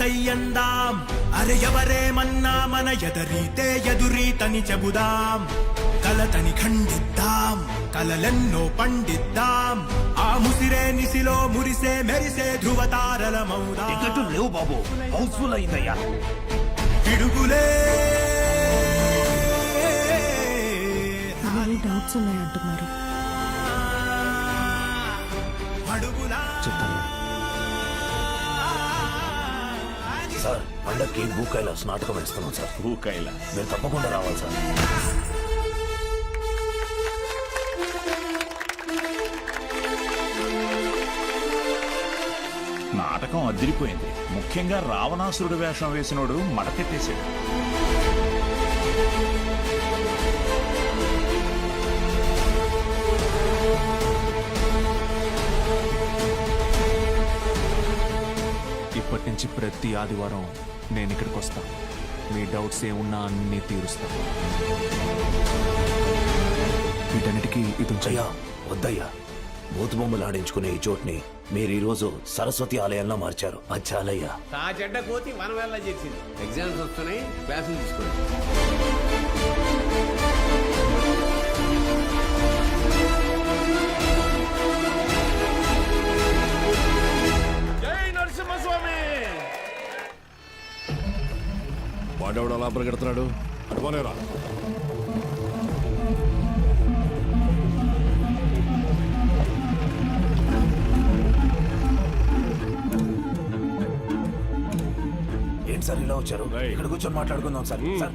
సయ్యందాం. అరే ఎవరేమన్నా మన ఎదరీతే ఎదురీతని చెబుదాం. కలతని ఖండిద్దాం కలలెన్నో పండిద్దాం. ఆ ముసిరే నిసిలో మురిసే మెరిసే ధృవతారలమౌదాం టికెట్లు లేవు బాబు హౌస్ఫుల్ అయిందయ్యా పిడుగులే డౌట్స్ ఉన్నాయంటున్నారు. అడుగులా సార్ పండక్కి భూకైలాస్ నాటకం వేస్తున్నాం సార్. భూకైలా మీరు తప్పకుండా రావాలి సార్. నాటకం అదిరిపోయింది. ముఖ్యంగా రావణాసురుడు వేషం వేసినోడు మడకెట్టేశాడు ఇప్పటి నుంచి ప్రతి ఆదివారం నేను ఇక్కడికి వస్తాను మీ డౌట్స్ ఏమున్నా అన్నీ తీరుస్తాను వీటన్నిటికీ ఇది అయ్యా వద్దయ్యా. బూతు బొమ్మలు ఆడించుకునే ఈ చోటుని మీరు ఈ రోజు సరస్వతి ఆలయంలో మార్చారు. అది చాలయ్యా ఆ చెడ్డ కోతి చేసింది. ఎగ్జామ్స్ వస్తున్నాయి క్లాసులు తీసుకోండి. వాడెవడు అలా పరిగెడుతున్నాడు? అటువనేరా ఏంటి సార్ ఇలా వచ్చారు. ఇక్కడ కూర్చొని మాట్లాడుకుందాం సార్. సార్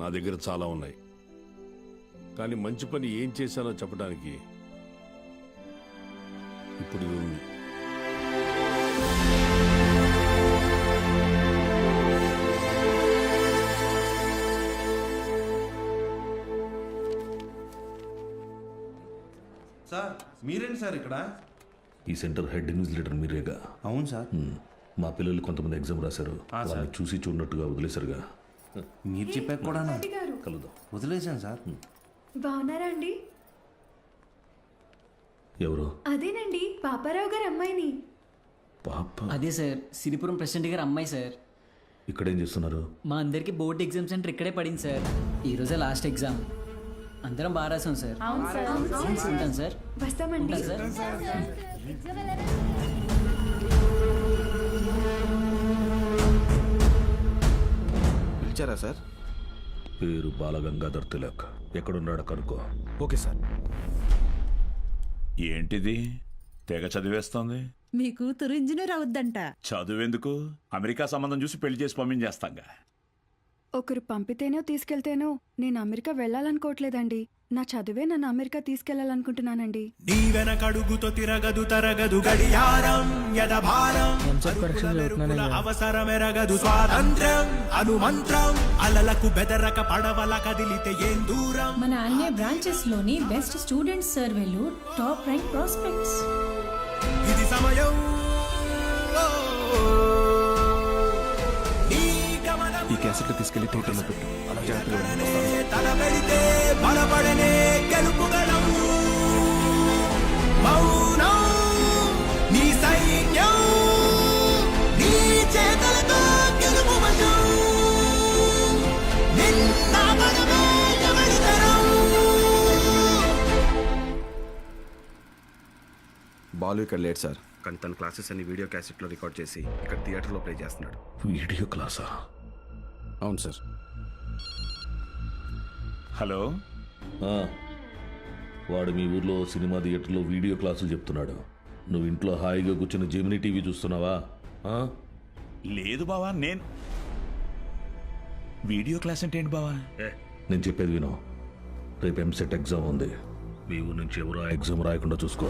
నా దగ్గర చాలా ఉన్నాయి. కానీ మంచి పని ఏం చేశానో చెప్పడానికి ఇప్పుడు ఉంది. సార్ మీరేంటి సార్ ఇక్కడ? ఈ సెంటర్ హెడ్ ఇన్విజిలేటర్ మీరేగా? అవును సార్. మ్, పిల్లలు కొంతమంది ఎగ్జామ్ రాశారు. వాళ్ళని చూసి చూడనట్టుగా వదిలేశారుగా. మీరు చెప్పాక కూడా కలుద్దాం. వదిలేశాను సార్. బాగున్నారా అండి? ఎవరు? అదేనండి పాపారావు గారు అమ్మాయిని. పాప. అదే సార్ సిరిపురం ప్రెసిడెంట్ గారు అమ్మాయి సార్. ఇక్కడేం చేస్తున్నారు? మా అందరికి బోర్డ్ ఎగ్జామ్ సెంటర్ ఇక్కడే పడింది సార్. ఈ రోజే లాస్ట్ ఎగ్జామ్. అందరం బాగా రాసాం సార్. ఉంటాను సార్. వస్తామండి. సార్. పిలిచారా సార్? పేరు బాలగంగాధర్ తిలక్. ఎక్కడున్నాడో కనుక్కో. Okay sir. ఏంటిది? తెగ చదివేస్తోంది? మీ కూతురు ఇంజనీర్ అవుద్దంట. చదువెందుకు? అమెరికా సంబంధం చూసి పెళ్ళి చేసి పంపించేస్తాంగా. ఒకరు పంపితేనో తీసుకెళ్తేనో నేను అమెరికా వెళ్ళాలనుకోవట్లేదండి. నా చదువే నన్ను అమెరికా తీసుకెళ్ళాలనుకుంటున్నానండి. నీ వెనకడుగుతో తిరగదు తరగదు గడియారం యదభారం అవసరమెరగదు స్వాతంత్ర్యం అనుమంత్రం అలలకు బెదరక పడవల కదిలితే ఏం దూరం? మన అన్ని బ్రాంచెస్లోని బెస్ట్ స్టూడెంట్స్ సర్వేలు టాప్ ర్యాంక్ ప్రాస్పెక్ట్స్. ఇది సమయం. వశం నిన్న మనమే ఎవరితరం బాలు ఇక్కడ లేట్ సార్. కానీ తన క్లాసెస్ అన్ని వీడియో క్యాసెట్లో రికార్డ్ చేసి ఇక్కడ థియేటర్లో ప్లే చేస్తున్నాడు. వీడియో క్లాసా? అవును సార్. హలో? ఆ, వాడు మీ ఊర్లో సినిమా థియేటర్లో వీడియో క్లాసులు చెప్తున్నాడు. నువ్వు ఇంట్లో హాయిగా కూర్చుని జెమినీ టీవీ చూస్తున్నావా? ఆ? లేదు బావా నేను వీడియో క్లాస్ అంటే ఏంటి బావా? నేను చెప్పేది విను. రేపు ఎంసెట్ ఎగ్జామ్ ఉంది. మీ ఊరు నుంచి ఎవరు ఆ ఎగ్జామ్ రాయకుండా చూసుకో.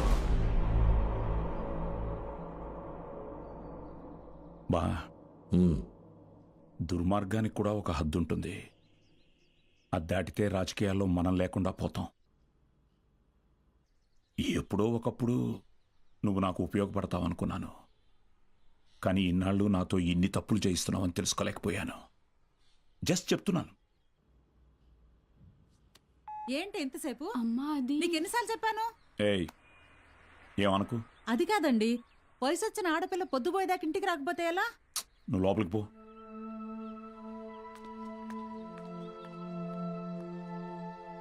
బా. ఉమ్, దుర్మార్గానికి కూడా ఒక హద్దు ఉంటుంది అది దాటితే రాజకీయాల్లో మనం లేకుండా పోతాం. ఎప్పుడో ఒకప్పుడు నువ్వు నాకు ఉపయోగపడతావు అనుకున్నాను. కానీ ఇన్నాళ్ళు నాతో ఇన్ని తప్పులు చేయిస్తున్నావని తెలుసుకోలేకపోయాను. జస్ట్ చెప్తున్నాను. ఏంటి ఎంతసేపు అమ్మా అది నీకు ఎన్నిసార్లు చెప్పాను? ఏయ్ ఏమనుకు? అది కాదండి. వయసు వచ్చిన ఆడపిల్ల పొద్దుపోయేదాకా ఇంటికి రాకపోతే ఎలా? నువ్వు లోపలికి పో.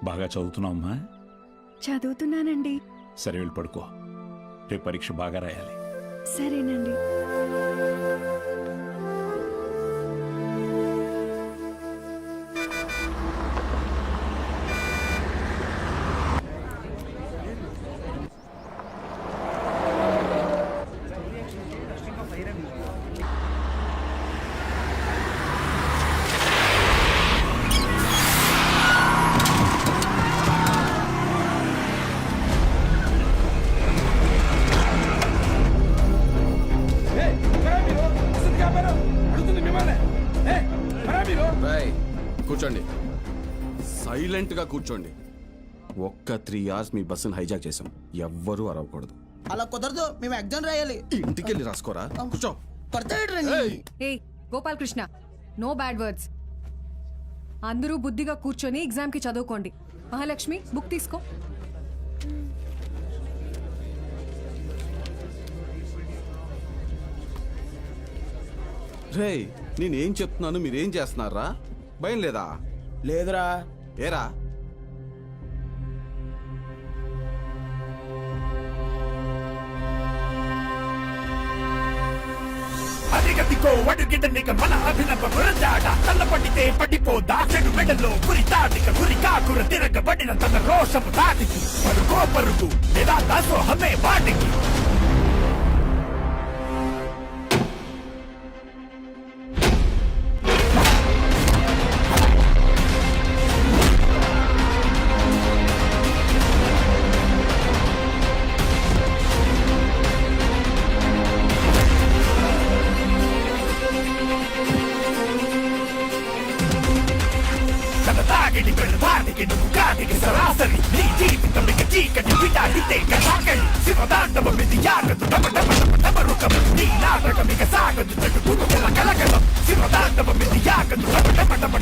బాగా చదువుతున్నావమ్మా చదువుతున్నానండి. సరే వెళ్ళి పడుకో. రేపు పరీక్ష బాగా రాయాలి. సరేనండి. కూర్చోండి. సైలెంట్గా కూర్చోండి. ఒక్క త్రీ అవర్స్ మీ బస్సును హైజాక్ చేసాం. ఎవ్వరూ అరవకూడదు. అలా కుదరదు మేము ఎగ్జామ్ రాయాలి. ఇంటికి వెళ్ళి రాసుకోరా కూర్చో. ఏ గోపాలకృష్ణ నో బ్యాడ్ వర్డ్స్. అందరూ బుద్ధిగా కూర్చొని ఎగ్జామ్కి చదువుకోండి. మహాలక్ష్మి బుక్ తీసుకో. రే నేనేం చెప్తున్నాను మీరేం చేస్తున్నారా? భయం లేదా? లేదురా. ఏరా? అదిగదిగో అడుగిడనిక మన అభినవ గురజాడ తల్లపడితే పడిపోదా చెడు మెడలో గురి తాటిక గురి కాకుర తిరగబడిన తన రోషము తాటికి. పరుగో పరుగు లేదా దాసోహమే వాటికి. ಹಾಕಲಿ ಸಿವದಾಂಡವ ಮಿತಿಯಾಗದು ಡಬ ಡಬ ಡಬ ಡಬ ರುಕಮ ನೀ ನಾಟಕ ಮಿಗ ಸಾಗದು ತಟ್ಟು ಕುರುಕಲ ಕಲಕಲ ಸಿವದಾಂಡವ ಮಿತಿಯಾಗದು ಡಬ ಡಬ ಡಬ